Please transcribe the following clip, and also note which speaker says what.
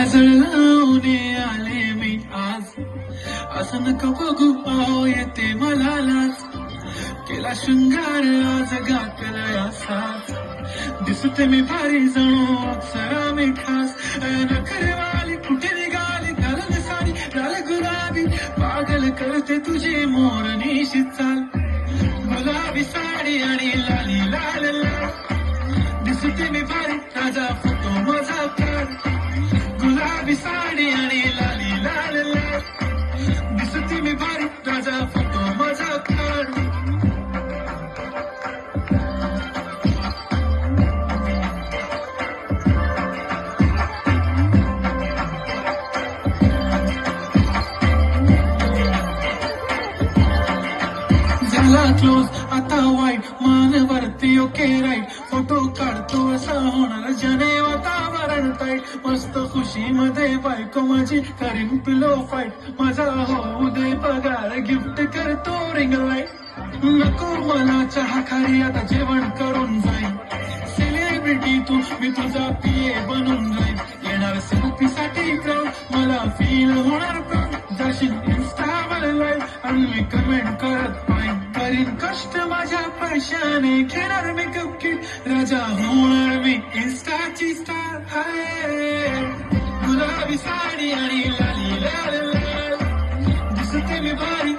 Speaker 1: काजळ लावून आले मी आज. असं नका बघू पाव येते मला लाच केला शृंगार आज घातला असाच दिसते मी भारी जणू अप्सरा मी खास. नखरेवाली कुठे निघाली? घालून सारी लाल गुलाबी. पागल करते तुझे मोर निशी चाल गुलाबी साडी आणि लाली लाल लाल. दिसते मी भारी ताजा फोटो माझा काढ. झाला क्लोज आता वाईट मान वरती ओके राईट फोटो काढतो असा होणार. जने वातावरण टाईट मस्त खुशी मध्ये बायको माझी करीन पिलो फाईट माझा होऊ दे पगार गिफ्ट करतो रिंग लाइट नको मला चहा खारी आता जेवण करून जाईन. सेलिब्रिटी तू मी तुझा पीए बनून जाईन. येणार सेल्फी साठी क्राऊड मला फील होणार जाशील इन्स्टावर लाईव्ह आणि मी कमेंट करत पाहिजे करीन कष्ट माझ्या पैशाने. घेणार मी कप राजा होणार मी इन्स्टाची स्टार गुलाबी साडी आणि लाली लाल लाल. दिसते मी भारी.